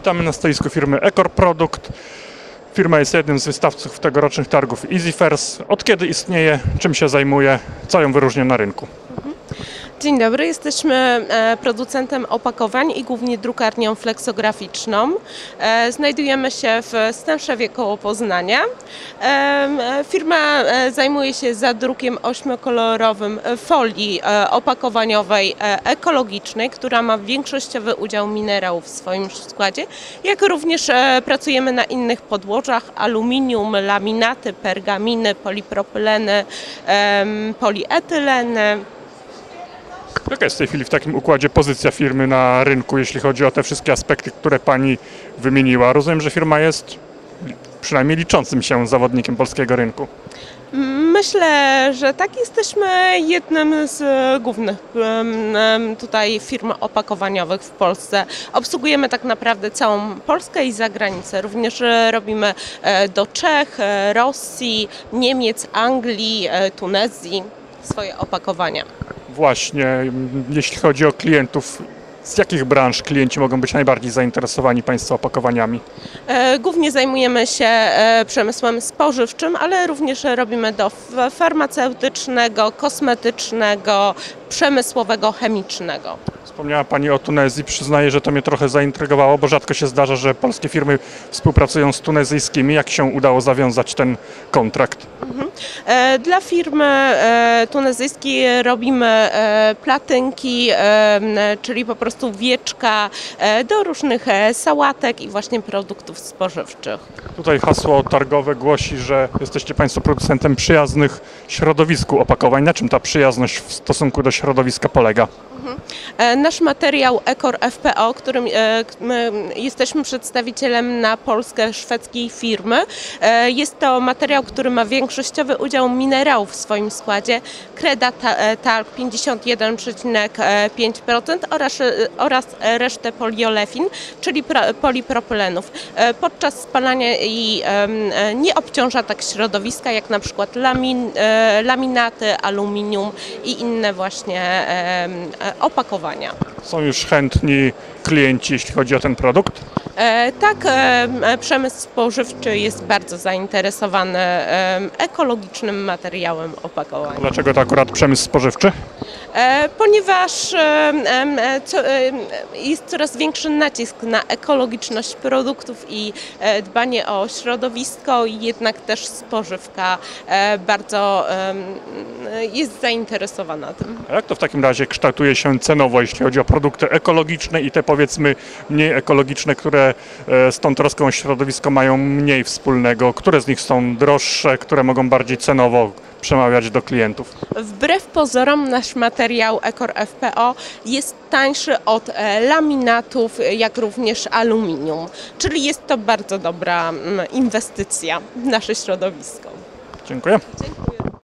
Witamy na stoisku firmy Ecor Product. Firma jest jednym z wystawców tegorocznych targów EasyFairs. Od kiedy istnieje, czym się zajmuje, co ją wyróżnia na rynku? Dzień dobry, jesteśmy e, producentem opakowań i głównie drukarnią fleksograficzną. E, Znajdujemy się w Stęszewie koło Poznania. E, Firma zajmuje się zadrukiem ośmiokolorowym folii opakowaniowej ekologicznej, która ma większościowy udział minerałów w swoim składzie, jak również pracujemy na innych podłożach aluminium, laminaty, pergaminy, polipropyleny, polietyleny. Jaka jest w tej chwili w takim układzie pozycja firmy na rynku, jeśli chodzi o te wszystkie aspekty, które Pani wymieniła? Rozumiem, że firma jest przynajmniej liczącym się zawodnikiem polskiego rynku. Myślę, że tak jesteśmy jednym z głównych tutaj firm opakowaniowych w Polsce. Obsługujemy tak naprawdę całą Polskę i zagranicę. Również e, robimy e, do Czech, e, Rosji, Niemiec, Anglii, Tunezji swoje opakowania. Właśnie, jeśli chodzi o klientów, z jakich branż klienci mogą być najbardziej zainteresowani Państwa opakowaniami? E, Głównie zajmujemy się e, przemysłem spożywczym, ale również robimy do farmaceutycznego, kosmetycznego, przemysłowego, chemicznego. Wspomniała Pani o Tunezji. Przyznaję, że to mnie trochę zaintrygowało, bo rzadko się zdarza, że polskie firmy współpracują z tunezyjskimi. Jak się udało zawiązać ten kontrakt? E, Dla firmy e, tunezyjskiej robimy e, platynki, czyli po prostu wieczka do różnych sałatek i właśnie produktów spożywczych. Tutaj hasło targowe głosi, że jesteście Państwo producentem przyjaznych środowisku opakowań. Na czym ta przyjazność w stosunku do środowiska polega? Nasz materiał Ecor FPO, którym e, jesteśmy przedstawicielem na Polskę szwedzkiej firmy, e, jest to materiał, który ma większościowy udział minerałów w swoim składzie, kreda e, talk 51,5% oraz, oraz resztę poliolefin, czyli pro- polipropelenów. E, Podczas spalania i nie obciąża tak środowiska jak na przykład lamin, laminaty, aluminium i inne właśnie em, e, opakowania. Są już chętni klienci, jeśli chodzi o ten produkt? E, Tak, em, e, przemysł spożywczy jest bardzo zainteresowany em, ekologicznym materiałem opakowań. Dlaczego to akurat przemysł spożywczy? E, Ponieważ e, jest coraz większy nacisk na ekologiczność produktów i e, dbanie o środowisko, i jednak też spożywka e, bardzo jest zainteresowana tym. A jak to w takim razie kształtuje się cenowo, jeśli chodzi o produkty ekologiczne i te powiedzmy mniej ekologiczne, które e, z tą troską o środowisko mają mniej wspólnego? Które z nich są droższe, które mogą bardziej cenowo przemawiać do klientów? Wbrew pozorom nasz materiał Ecor FPO jest tańszy od e, laminatów, jak również aluminium, czyli jest to bardzo dobra mm, inwestycja w nasze środowisko. Dziękuję.